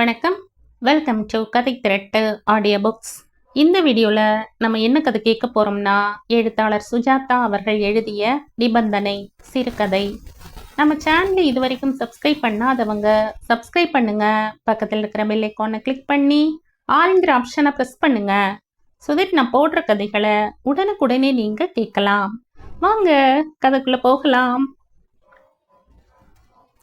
வணக்கம். Welcome to கதை திரட்டு audio books இந்த வீடியோவில் நம்ம என்ன கதை கேட்க போகிறோம்னா எழுத்தாளர் சுஜாதா அவர்கள் எழுதிய நிபந்தனை சிறுகதை. நம்ம சேனலை இது வரைக்கும் சப்ஸ்கிரைப் பண்ணாதவங்க சப்ஸ்கிரைப் பண்ணுங்க. பக்கத்தில் இருக்கிற பெல் ஐக்கானை கிளிக் பண்ணி ஆளுங்கிற ஆப்ஷனை ப்ரெஸ் பண்ணுங்க. ஸோ தட் நான் போடுற கதைகளை உடனுக்குடனே நீங்கள் கேட்கலாம். வாங்க கதைக்குள்ளே போகலாம்.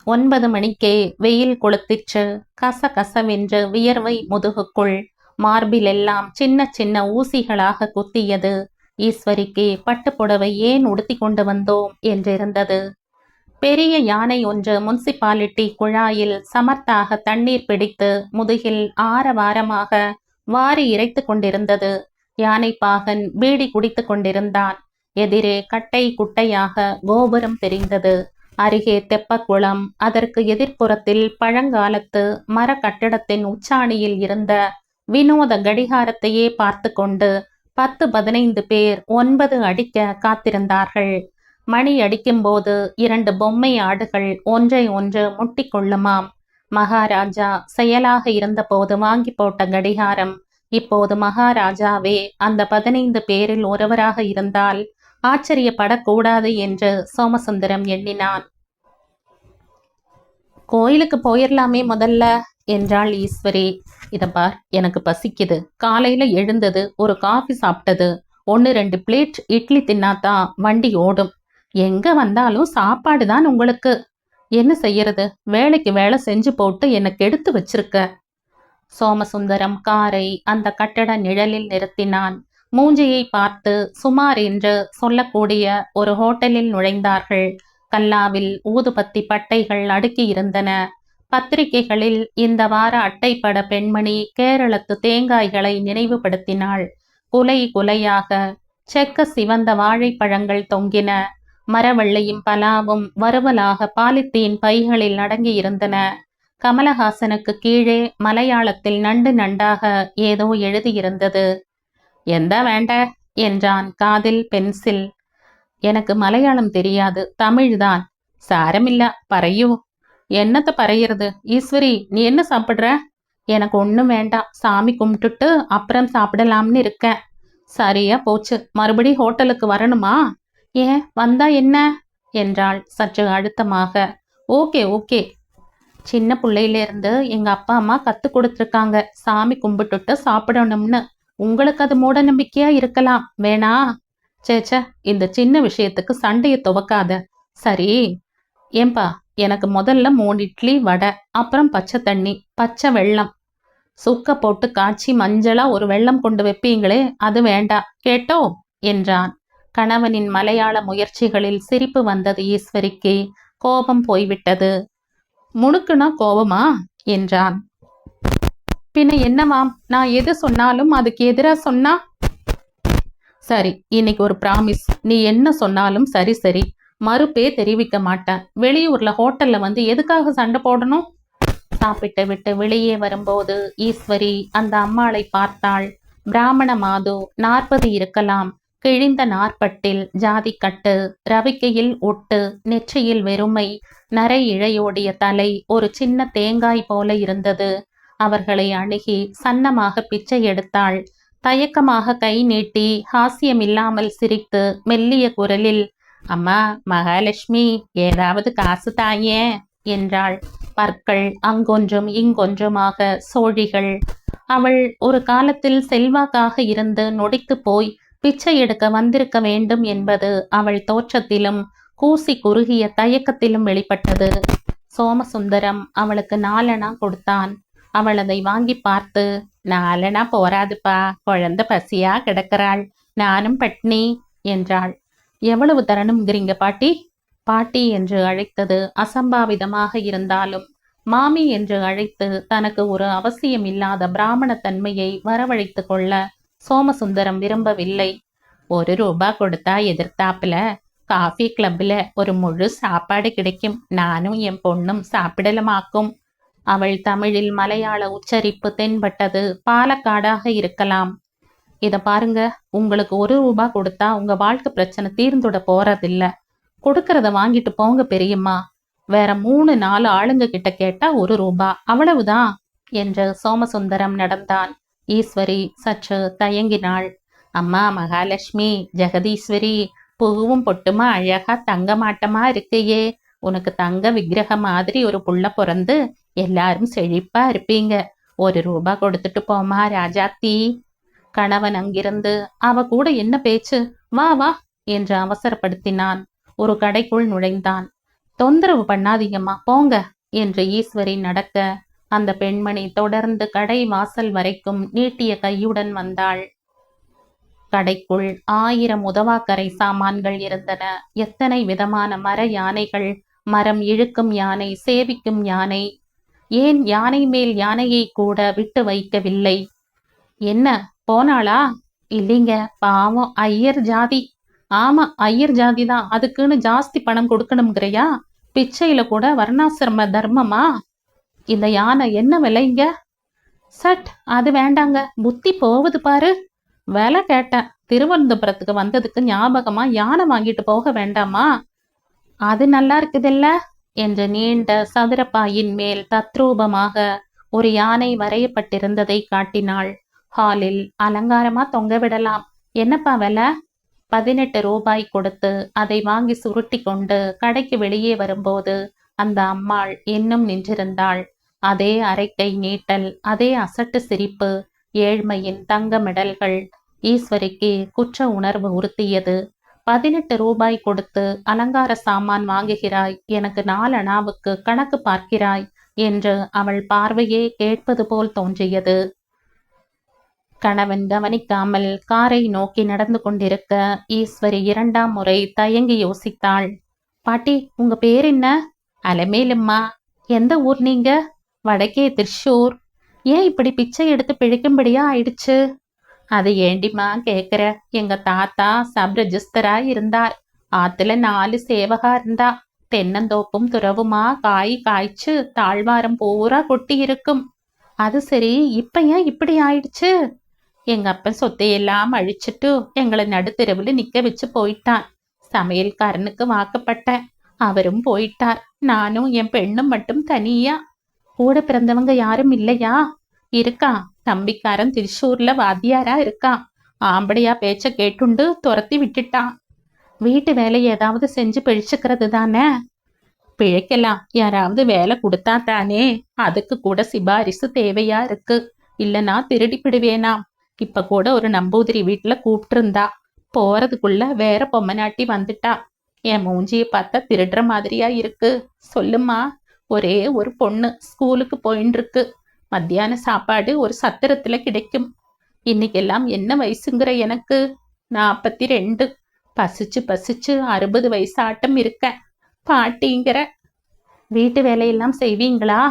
ஒன்பது மணிக்கே வெயில் கொளுத்திற்று. கச கசவென்று வியர்வை முதுகுக்குள் மார்பில் எல்லாம் சின்ன சின்ன ஊசிகளாக குத்தியது. ஈஸ்வரிக்கு பட்டுப்புடவை ஏன் உடுத்தி கொண்டு வந்தோம்? என்றிருந்தது. பெரிய யானை ஒன்று முன்சிபாலிட்டி குழாயில் சமர்த்தாக தண்ணீர் பிடித்து முதுகில் ஆரவாரமாக வாரி இறைத்து கொண்டிருந்தது. யானை பாகன் பீடி குடித்து கொண்டிருந்தான். எதிரே கட்டை குட்டையாக கோபுரம் தெரிந்தது. அருகே தெப்பக்குளம் அதற்கு எதிர்ப்புறத்தில் பழங்காலத்து மர கட்டிடத்தின் உச்சாணியில் இருந்த வினோத கடிகாரத்தையே பார்த்து கொண்டு பத்து பதினைந்து பேர் ஒன்பது அடிக்க காத்திருந்தார்கள். மணி அடிக்கும்போது இரண்டு பொம்மை ஆடுகள் ஒன்றை ஒன்று முட்டிக்கொள்ளுமாம் மகாராஜா செயலாக இருந்தபோது வாங்கி போட்ட கடிகாரம். இப்போது மகாராஜாவே அந்த பதினைந்து பேரில் ஒருவராக இருந்தால் ஆச்சரியப்படக்கூடாது என்று சோமசுந்தரம் எண்ணினான். கோயிலுக்கு போயிடலாமே முதல்ல என்றாள் ஈஸ்வரி. இதை பார் எனக்கு பசிக்குது. காலையில எழுந்தது ஒரு காஃபி சாப்பிட்டது. ஒன்று ரெண்டு பிளேட் இட்லி தின்னாதான் வண்டி ஓடும். எங்க வந்தாலும் சாப்பாடு தான் உங்களுக்கு. என்ன செய்யறது? வேலைக்கு வேலை செஞ்சு போட்டு எனக்கு எடுத்து வச்சிருக்க. சோமசுந்தரம் காரை அந்த கட்டட நிழலில் நிறுத்தினான். மூஞ்சியை பார்த்து சுமார் என்று சொல்லக்கூடிய ஒரு ஹோட்டலில் நுழைந்தார்கள். கல்லாவில் ஊதுபத்தி பட்டைகள் அடுக்கி இருந்தன. பத்திரிகைகளில் இந்த வார அட்டைப்பட பெண்மணி கேரளத்து தேங்காய்களை நினைவுபடுத்தினாள். குலை குலையாக செக்க சிவந்த வாழைப்பழங்கள் தொங்கின. மரவள்ளியும் பலாவும் வறுவலாக பாலித்தீன் பைகளில் அடங்கி இருந்தன. கமலஹாசனுக்கு கீழே மலையாளத்தில் நண்டு நண்டாக ஏதோ எழுதியிருந்தது. எந்த வேண்ட என்றான் காதில் பென்சில். எனக்கு மலையாளம் தெரியாது தமிழ்தான். சாரமில்ல பறையோ. என்னத்த பறையிறது? ஈஸ்வரி நீ என்ன சாப்பிட்ற எனக்கு ஒன்றும் வேண்டாம். சாமி கும்பிட்டுட்டு அப்புறம் சாப்பிடலாம்னு இருக்கேன். சரியா போச்சு. மறுபடி ஹோட்டலுக்கு வரணுமா ஏன்? வந்தா என்ன என்றாள் சற்று அழுத்தமாக. Okay okay. சின்ன பிள்ளையிலேருந்து எங்கள் அப்பா அம்மா கற்றுக் கொடுத்துருக்காங்க. சாமி கும்பிட்டுட்டு சாப்பிடணும்னு. உங்களுக்கு அது மூட நம்பிக்கையா இருக்கலாம். வேணா. சேச்ச இந்த சின்ன விஷயத்துக்கு சண்டையை துவக்காத. சரி. ஏன்பா எனக்கு முதல்ல மூணு இட்லி வடை அப்புறம் பச்சை தண்ணி பச்சை வெள்ளம். சுக்க போட்டு காய்ச்சி மஞ்சளா ஒரு வெள்ளம் கொண்டு வைப்பீங்களே அது வேண்டாம். கேட்டோ? என்றான். கணவனின் மலையாள முயற்சிகளில் சிரிப்பு வந்தது ஈஸ்வரிக்கு. கோபம் போய்விட்டது. முணுக்குனா கோபமா? என்றான். பின்ன என்னவாம் நான் எது சொன்னாலும் அதுக்கு எதிராக சொன்னா? சரி இன்னைக்கு ஒரு ப்ராமிஸ் நீ என்ன சொன்னாலும் சரி சரி. மறுப்பே தெரிவிக்க மாட்டேன். வெளியூர்ல ஹோட்டல்ல வந்து எதுக்காக சண்டை போடணும்? சாப்பிட்டு விட்டு வெளியே வரும்போது ஈஸ்வரி அந்த அம்மாளை பார்த்தாள். பிராமண மாது நாற்பது இருக்கலாம். கிழிந்த நாற்பட்டில் ஜாதிக்கட்டு ரவிக்கையில் ஒட்டு நெற்றியில் வெறுமை நரை இழையோடிய தலை ஒரு சின்ன தேங்காய் போல இருந்தது. அவர்களை அணுகி சன்னமாக பிச்சை எடுத்தாள். தயக்கமாக கை நீட்டி ஹாஸ்யமில்லாமல் சிரித்து மெல்லிய குரலில் அம்மா மகாலட்சுமி ஏதாவது காசு தாயே என்றாள். பற்கள் அங்கொன்றும் இங்கொன்றுமாக சோழிகள். அவள் ஒரு காலத்தில் செல்வாக்காக இருந்து நொடித்து போய் பிச்சை எடுக்க வந்திருக்க வேண்டும் என்பது அவள் தோற்றத்திலும் கூசி குறுகிய தயக்கத்திலும் வெளிப்பட்டது. சோமசுந்தரம் அவளுக்கு நாலனா கொடுத்தான். அவள் அதை வாங்கி பார்த்து நாலனா போராதுப்பா குழந்தை பசியா கிடக்கிறாள் நானும் பட்னி என்றாள். எவ்வளவு தரணுங்கிறீங்க பாட்டி? பாட்டி என்று அழைத்தது அசம்பாவிதமாக இருந்தாலும் மாமி என்று அழைத்து தனக்கு ஒரு அவசியம் இல்லாத பிராமண தன்மையை வரவழைத்து கொள்ள சோமசுந்தரம் விரும்பவில்லை. ஒரு ரூபா கொடுத்தா எதிர்த்தாப்புல காஃபி கிளப்ல ஒரு முழு சாப்பாடு கிடைக்கும். நானும் என் பொண்ணும் சாப்பிடலமாக்கும். அவள் தமிழில் மலையாள உச்சரிப்பு தென்பட்டது. பாலக்காடாக இருக்கலாம். இத பாருங்க. உங்களுக்கு ஒரு ரூபா கொடுத்தா உங்க வாழ்க்கை பிரச்சனை தீர்ந்துட போறதில்ல. கொடுக்கறத வாங்கிட்டு போங்க பெரியம்மா. வேற மூணு நாலு ஆளுங்க கிட்ட கேட்டா ஒரு ரூபா. அவ்வளவுதான் என்று சோமசுந்தரம் நடந்தான். ஈஸ்வரி சற்று தயங்கினாள். அம்மா மகாலட்சுமி ஜெகதீஸ்வரி பூவும் பொட்டுமா அழகா தங்க மாட்டமா இருக்கையே. உனக்கு தங்க விக்கிரக மாதிரி ஒரு புள்ள பிறந்து எல்லாரும் செழிப்பா இருப்பீங்க. ஒரு ரூபா கொடுத்துட்டு போமா ராஜாத்தி. கணவன் அங்கிருந்து அவ கூட என்ன பேச்சு? வா வா என்று அவசரப்படுத்தினான். ஒரு கடைக்குள் நுழைந்தான். தொந்தரவு பண்ணாதீங்கம்மா போங்க என்று ஈஸ்வரி நடக்க அந்த பெண்மணி தொடர்ந்து கடை வாசல் வரைக்கும் நீட்டிய கையுடன் வந்தாள். கடைக்குள் ஆயிரம் உதவாக்கரை சாமான்கள் இருந்தன. எத்தனை விதமான மர யானைகள் மரம் இழுக்கும் யானை சேவிக்கும் யானை ஏன் யானை மேல் யானையை கூட விட்டு வைக்கவில்லை? என்ன போனாளா? இல்லைங்க பாவம் ஐயர் ஜாதி. ஆமா ஐயர் ஜாதி தான் அதுக்குன்னு ஜாஸ்தி பணம் கொடுக்கணுங்கிறையா பிச்சையில கூட வர்ணாசிரம தர்மமா? இந்த யானை என்ன விலைங்க? சட் அது வேண்டாங்க. புத்தி போகுது பாரு. விலை கேட்டேன். திருவனந்தபுரத்துக்கு வந்ததுக்கு ஞாபகமா யானை வாங்கிட்டு போக வேண்டாமா? அது நல்லா இருக்குதில்ல? என்ற நீண்ட சதுரப்பாயின் மேல் தத்ரூபமாக ஒரு யானை வரையப்பட்டிருந்ததை காட்டினாள். ஹாலில் அலங்காரமா தொங்க விடலாம். என்னப்பா விலை? பதினெட்டு ரூபாய் கொடுத்து அதை வாங்கி சுருட்டி கொண்டு கடைக்கு வெளியே வரும்போது அந்த அம்மாள் இன்னும் நின்றிருந்தாள். அதே அரைக்கை நீட்டல் அதே அசட்டு சிரிப்பு ஏழ்மையின் தங்க மெடல்கள் ஈஸ்வரிக்கு குற்ற உணர்வு உறுத்தியது. பதினெட்டு ரூபாய் கொடுத்து அலங்கார சாமான் வாங்குகிறாய். எனக்கு நாலணாவுக்கு கணக்கு பார்க்கிறாய் என்று அவள் பார்வையே கேட்பது போல் தோன்றியது. கணவன் கவனிக்காமல் காரை நோக்கி நடந்து கொண்டிருக்க ஈஸ்வரி இரண்டாம் முறை தயங்கி யோசித்தாள். பாட்டி உங்க பேர் என்ன? அலமேலும்மா எந்த ஊர் நீங்க? வடக்கே திருஷூர் ஏன் இப்படி பிச்சை எடுத்து பிழைக்கும்படியா ஆயிடுச்சு? அது ஏண்டிம்மா கேக்குற? எங்க தாத்தா சப் ரெஜிஸ்டரா இருந்தார். ஆத்துல நாலு சேவகா இருந்தா. தென்னந்தோப்பும் துறவுமா காய் காய்ச்சு தாழ்வாரம் பூரா கொட்டி இருக்கும் அது சரி இப்ப ஏன் இப்படி ஆயிடுச்சு? எங்க அப்பன் சொத்தையெல்லாம் அழிச்சிட்டு எங்களை நடுத்தெருவுல நிக்க வச்சு போயிட்டான். சமையல்காரனுக்கு வாக்கப்பட்டேன். அவரும் போயிட்டார். நானும் என் பெண்ணும் மட்டும் தனியா. கூட பிறந்தவங்க யாரும் இல்லையா? இருக்கான். தம்பிக்காரன் திருச்சூர்ல வாத்தியாரா இருக்கான். ஆம்படையா பேச்ச கேட்டுண்டு துரத்தி விட்டுட்டான். வீட்டு வேலையை ஏதாவது செஞ்சு பிழிச்சுக்கிறது தானே? பிழைக்கலாம். யாராவது வேலை கொடுத்தா தானே? அதுக்கு கூட சிபாரிசு தேவையா இருக்கு. இல்லனா திருடி பிடுவேனாம். இப்ப கூட ஒரு நம்பூதிரி வீட்டுல கூப்பிட்டு போறதுக்குள்ள வேற பொம்மநாட்டி வந்துட்டா. என் மூஞ்சிய பார்த்தா திருடுற மாதிரியா இருக்கு. சொல்லுமா ஒரே ஒரு பொண்ணு. ஸ்கூலுக்கு போயின்னு இருக்கு மத்தியான சாப்பாடு ஒரு சத்திரத்துல கிடைக்கும். இன்னைக்கெல்லாம் என்ன வயசுங்கிற எனக்கு? நாற்பத்தி ரெண்டு பசிச்சு பசிச்சு அறுபது வயசு ஆட்டம் இருக்க. பாட்டிங்கிற வீட்டு வேலையெல்லாம் செய்வீங்களா?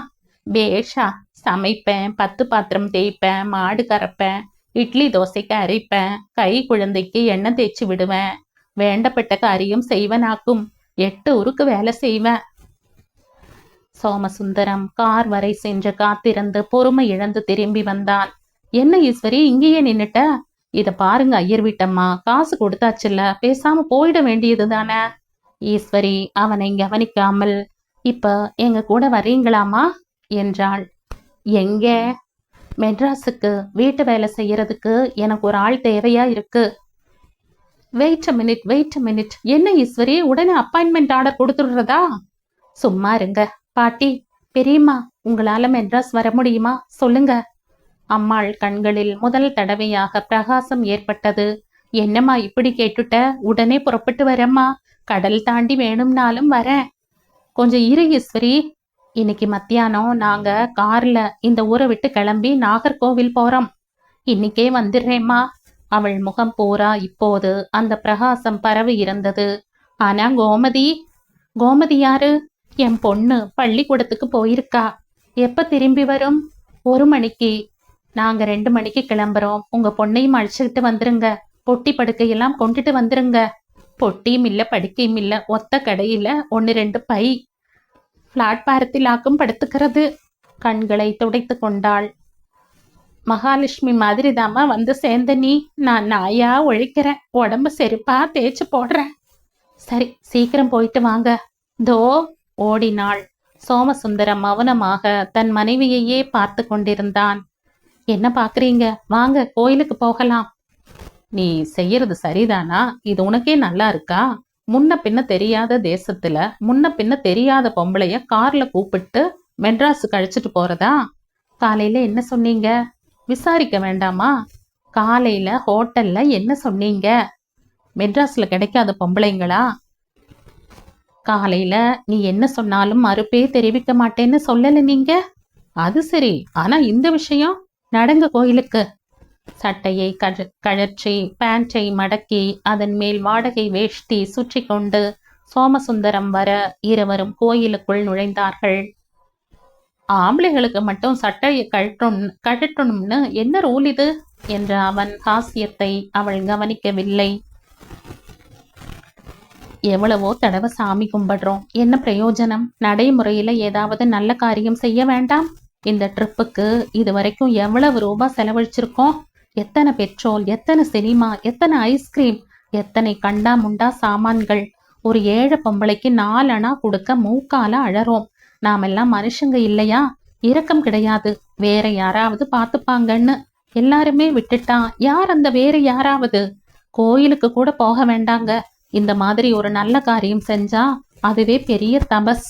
பேஷா சமைப்பேன் பத்து பாத்திரம் தேய்ப்பேன் மாடு கறப்பேன் இட்லி தோசைக்கு அரைப்பேன் கை குழந்தைக்கு எண்ணெய் தேய்ச்சி விடுவேன் வேண்டப்பட்ட காரியம் செய்வனாக்கும் எட்டு உருக்கு வேலை செய்வேன். சோமசுந்தரம் கார் வரை சென்று காத்திருந்து பொறுமை இழந்து திரும்பி வந்தான். என்ன ஈஸ்வரி இங்கேயே நின்னுட்ட? இத பாருங்க ஐயர் வீட்டம்மா. காசு கொடுத்தாச்சுல்ல பேசாம போயிட வேண்டியது தானே ஈஸ்வரி அவனை கவனிக்காமல் இப்ப எங்க கூட வரீங்களாமா என்றாள். எங்க? மெட்ராஸுக்கு. வீட்டு வேலை செய்யறதுக்கு எனக்கு ஒரு ஆள் தேவையா இருக்கு. வெயிட் மினிட் வெயிட் மினிட் என்ன ஈஸ்வரி உடனே அப்பாயின்மெண்ட் ஆர்டர் கொடுத்துடுறதா? சும்மா இருங்க. பாட்டி பெரியம்மா உங்களால மெட்ராஸ் வர முடியுமா? சொல்லுங்க. அம்மாள் கண்களில் முதல் தடவையாக பிரகாசம் ஏற்பட்டது. என்னம்மா இப்படி கேட்டுட்ட? உடனே புறப்பட்டு வரேம்மா. கடல் தாண்டி வேணும்னாலும் வரேன். கொஞ்சம் இரு ஈஸ்வரி. இன்னைக்கு மத்தியானம் நாங்க கார்ல இந்த ஊரை விட்டு கிளம்பி நாகர்கோவில் போறோம். இன்னைக்கே வந்துடுறேம்மா. அவள் முகம் போரா இப்போது அந்த பிரகாசம் பரவி இருந்தது. ஆனா கோமதி கோமதி யாரு? என் பொண்ணு பள்ளிக்கூடத்துக்கு போயிருக்கா. எப்ப திரும்பி வரும்? ஒரு மணிக்கு. நாங்க ரெண்டு மணிக்கு கிளம்புறோம். உங்க பொண்ணையும் அழைச்சிக்கிட்டு வந்துருங்க. பொட்டி படுக்கையெல்லாம் கொண்டுட்டு வந்துருங்க. பொட்டியும் இல்லை படுக்கையும் இல்லை. ஒத்த கடையில ஒன்று ரெண்டு பை. பிளாட்பாரத்திலாக்கும் படுத்துக்கிறது. கண்களை துடைத்து கொண்டாள். மகாலட்சுமி மாதிரி தாம்மா வந்து சேர்ந்த நீ. நான் நாயா ஒழிக்கிறேன் உடம்பு செருப்பா தேய்ச்சி போடுறேன். சரி சீக்கிரம் போயிட்டு வாங்க. தோ ஓடினாள். சோமசுந்தரம் மௌனமாக தன் மனைவியையே பார்த்து கொண்டிருந்தான். என்ன பாக்குறீங்க வாங்க கோயிலுக்கு போகலாம். நீ செய்யறது சரிதானா? இது உனக்கே நல்லா இருக்கா? முன்ன பின்ன தெரியாத தேசத்துல முன்ன பின்ன தெரியாத பொம்பளைய கார்ல கூப்பிட்டு மெட்ராஸுக்கு அழைச்சிட்டு போறதா? காலையில என்ன சொன்னீங்க? விசாரிக்க வேண்டாமா? காலையில ஹோட்டல்ல என்ன சொன்னீங்க? மெட்ராஸ்ல கிடைக்காத பொம்பளைங்களா? காலையில நீ என்ன சொன்னாலும் மறுப்பே தெரிவிக்க மாட்டேன்னு சொல்லல நீங்க? அது சரி. ஆனா இந்த விஷயம் நடங்க கோயிலுக்கு. சட்டையை கழ கழற்றி பேண்டை மடக்கி அதன் மேல் வாடகை வேஷ்டி சுற்றி கொண்டு சோமசுந்தரம் வர இருவரும் கோயிலுக்குள் நுழைந்தார்கள். ஆம்பளைகளுக்கு மட்டும் சட்டையை கழட்டும் கழட்டணும்னு என்ன ரூல் இது? என்ற அவன் ஹாஸ்யத்தை அவள் கவனிக்கவில்லை. எவ்வளவோ தடவை சாமி கும்பிடுறோம். என்ன பிரயோஜனம்? நடைமுறையில ஏதாவது நல்ல காரியம் செய்ய வேண்டாம்? இந்த ட்ரிப்புக்கு இது வரைக்கும் எவ்வளவு ரூபாய் செலவழிச்சிருக்கோம்? எத்தனை பெட்ரோல் எத்தனை சினிமா எத்தனை ஐஸ்கிரீம் எத்தனை கண்டா முண்டா சாமான்கள்? ஒரு ஏழை பொம்பளைக்கு நாலனா கொடுக்க மூக்கால அழறோம். நாமெல்லாம் மனுஷங்க இல்லையா? இரக்கம் கிடையாது. வேற யாராவது பார்த்துப்பாங்கன்னு. எல்லாருமே விட்டுட்டான் யார் அந்த வேற யாராவது? கோயிலுக்கு கூட போக வேண்டாங்க. இந்த மாதிரி ஒரு நல்ல காரியம் செஞ்சா அதுவே பெரிய தபஸ்.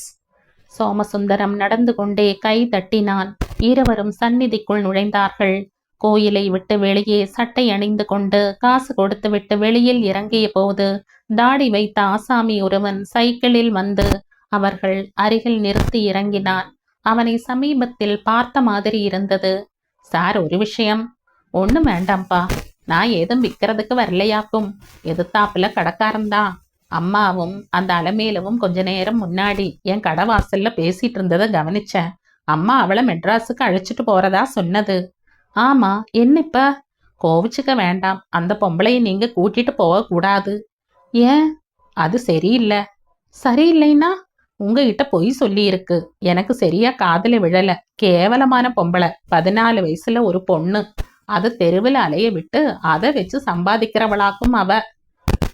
சோமசுந்தரம் நடந்து கொண்டே கை தட்டினான். இருவரும் சந்நிதிக்குள் நுழைந்தார்கள். கோயிலை விட்டு வெளியே சட்டை அணிந்து கொண்டு காசு கொடுத்து விட்டு வெளியில் இறங்கிய போது தாடி வைத்த ஆசாமி ஒருவன் சைக்கிளில் வந்து அவர்கள் அருகில் நிறுத்தி இறங்கினான். அவனை சமீபத்தில் பார்த்த மாதிரி இருந்தது. சார் ஒரு விஷயம். ஒண்ணும் வேண்டாம்ப்பா. நான் ஏதும் விற்கிறதுக்கு வரலையாக்கும். எதிர்த்தாப்புல கடைக்காரன்தான் அம்மாவும் அந்த அலமேலவும் கொஞ்ச நேரம் முன்னாடி என் கடை வாசல்ல பேசிட்டு இருந்ததை கவனிச்சேன். அம்மா அவளை மெட்ராஸுக்கு அழைச்சிட்டு போறதா சொன்னது. ஆமா என்ன இப்ப? கோவிச்சுக்க வேண்டாம். அந்த பொம்பளையை நீங்க கூட்டிட்டு போக கூடாது ஏன்? அது சரியில்லை. சரியில்லைன்னா உங்ககிட்ட பொய் சொல்லியிருக்கு. எனக்கு சரியா காதுல விழல. கேவலமான பொம்பளை. பதினாலு வயசுல ஒரு பொண்ணு. அது தெருவில் அலைய விட்டு அதை வச்சு சம்பாதிக்கிறவளாக்கும் அவ.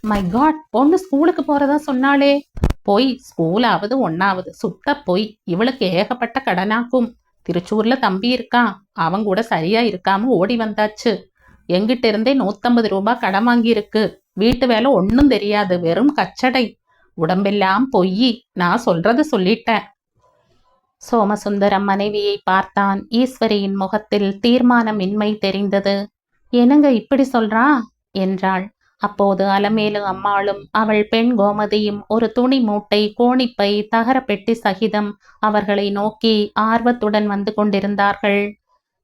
மை காட் பொண்ணு ஸ்கூலுக்கு போறதா சொன்னாலே போய் ஸ்கூலாவது ஒன்னாவது சுத்த போய் இவளுக்கு ஏகப்பட்ட கடனாக்கும். திருச்சூர்ல தம்பி இருக்கான் அவன் கூட சரியா இருக்காம ஓடி வந்தாச்சு. எங்கிட்ட இருந்தே நூத்தம்பது ரூபாய் கடன் வாங்கியிருக்கு. வீட்டு வேலை ஒன்னும் தெரியாது. வெறும் கச்சடை. உடம்பெல்லாம் பொய். நான் சொல்றது சொல்லிட்டேன். சோமசுந்தரம் மனைவியை பார்த்தான். ஈஸ்வரியின் முகத்தில் தீர்மானமின்மை தெரிந்தது. என்னங்க இப்படி சொல்றா? என்றாள். அப்போது அலமேலு அம்மாளும் அவள் பெண் கோமதியும் ஒரு துணி மூட்டை கோணிப்பை தகர பெட்டி சகிதம் அவர்களை நோக்கி ஆர்வத்துடன் வந்து கொண்டிருந்தார்கள்.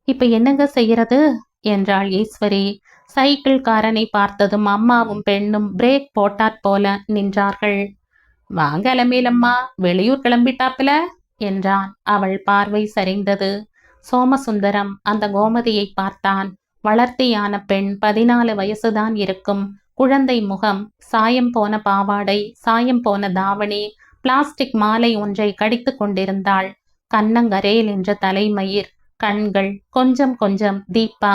இப்ப என்னங்க செய்யறது? என்றாள் ஈஸ்வரி. சைக்கிள்காரனை பார்த்ததும் அம்மாவும் பெண்ணும் பிரேக் போட்டாற் போல நின்றார்கள். வாங்க அலமேலம்மா வெளியூர் கிளம்பிட்டாப்புல? என்றான். அவள் பார்வை சரிந்தது. சோமசுந்தரம் அந்த கோமதியை பார்த்தான். வளர்த்தியான பெண் பதினாலு வயசுதான் இருக்கும். குழந்தை முகம் சாயம் போன பாவாடை சாயம் போன தாவணி பிளாஸ்டிக் மாலை ஒன்றை கடித்து கொண்டிருந்தாள். கண்ணங்கரேல் என்ற தலைமயிர் கண்கள் கொஞ்சம் கொஞ்சம் தீபா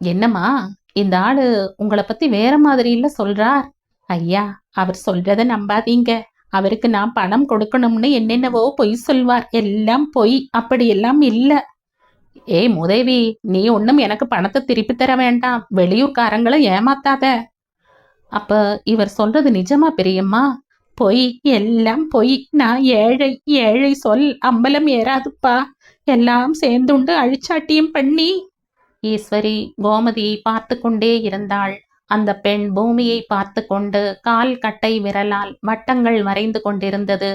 என்னம்மா இந்த ஆளு உங்களை பத்தி வேற மாதிரி இல்ல சொல்றார்? ஐயா அவர் சொல்றத நம்பாதீங்க. அவருக்கு நான் பணம் கொடுக்கணும்னு என்னென்னவோ பொய் சொல்வார். எல்லாம் பொய். அப்படியெல்லாம் இல்ல. ஏய் முதேவி நீ ஒன்றும் எனக்கு பணத்தை திருப்பி தர வேண்டாம். வெளியூர்காரங்களை ஏமாத்தாத. அப்ப இவர் சொல்றது நிஜமா பெரியம்மா? பொய். எல்லாம் பொய். நான் ஏழை. ஏழை சொல். அம்பலம் ஏறாதுப்பா. எல்லாம் சேர்ந்துண்டு அழிச்சாட்டியும் பண்ணி. ஈஸ்வரி கோமதியை பார்த்து கொண்டே இருந்தாள். அந்த பெண் பூமியை பார்த்து கொண்டு கால் கட்டை விரலால் வட்டங்கள் வரைந்து கொண்டிருந்தது.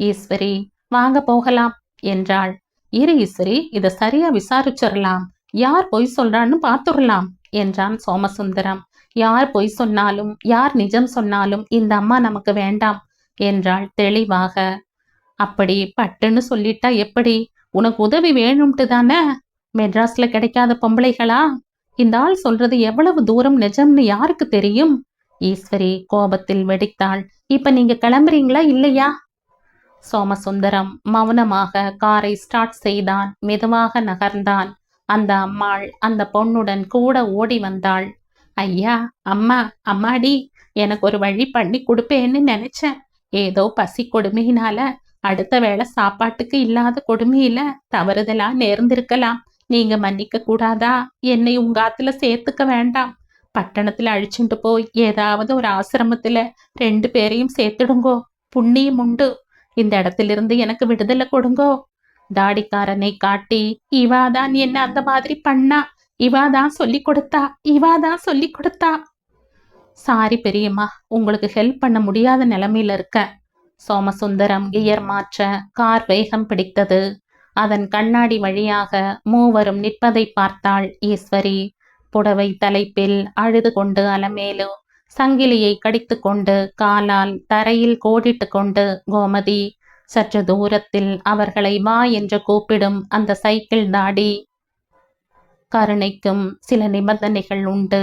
ஈஸ்வரி வாங்க போகலாம் என்றாள். இரு ஈஸ்வரி இதை சரியா விசாரிச்சிடலாம் யார் பொய் சொல்றான்னு பார்த்துடலாம் என்றான் சோமசுந்தரம். யார் பொய் சொன்னாலும் யார் நிஜம் சொன்னாலும் இந்த அம்மா நமக்கு வேண்டாம் என்றாள் தெளிவாக. அப்படி பட்டுன்னு சொல்லிட்டா எப்படி? உனக்கு உதவி வேணும்ட்டு தானே? மெட்ராஸ்ல கிடைக்காத பொம்பளைகளா? இந்த ஆள் சொல்றது எவ்வளவு தூரம் நிஜம்னு யாருக்கு தெரியும்? ஈஸ்வரி கோபத்தில் வெடித்தாள். இப்ப நீங்க கிளம்புறீங்களா இல்லையா? சோமசுந்தரம் மௌனமாக காரை ஸ்டார்ட் செய்தான் மெதுவாக நகர்ந்தான் அந்த அம்மாள் அந்த பொண்ணுடன் கூட ஓடி வந்தாள். ஐயா அம்மா அம்மாடி எனக்கு ஒரு வழி பண்ணி கொடுப்பேன்னு நினைச்சேன். ஏதோ பசி கொடுமையினால அடுத்த வேளை சாப்பாட்டுக்கு இல்லாத கொடுமையில தவறுதலா நேர்ந்திருக்கலாம். நீங்க மன்னிக்க கூடாதா? என்னை உங்க ஆத்துல சேர்த்துக்க வேண்டாம். பட்டணத்துல அழிச்சுட்டு போய் ஏதாவது ஒரு ஆசிரமத்துல ரெண்டு பேரையும் சேர்த்துடுங்கோ. புண்ணியம் உண்டு. இந்த இடத்திலிருந்து எனக்கு விடுதலை கொடுங்கோ. தாடிக்காரனை காட்டி இவாதான் என்ன அந்த மாதிரி பண்ணா? இவாதான் சொல்லி கொடுத்தா? இவாதான் சொல்லி கொடுத்தா? சாரி பெரியம்மா உங்களுக்கு ஹெல்ப் பண்ண முடியாத நிலைமையில இருக்க சோமசுந்தரம் கியர் மாற்ற கார் வேகம் பிடித்தது. அதன் கண்ணாடி வழியாக மூவரும் நிற்பதை பார்த்தாள் ஈஸ்வரி. புடவை தலைப்பில் அழுது கொண்டு அலமேலு சங்கிலியை கடித்துக்கொண்டு காலால் தரையில் கோடிட்டு கொண்டு கோமதி சற்று தூரத்தில் அவர்களை வா என்று கூப்பிடும் அந்த சைக்கிள் தாடி. கருணைக்கும் சில நிபந்தனைகள் உண்டு.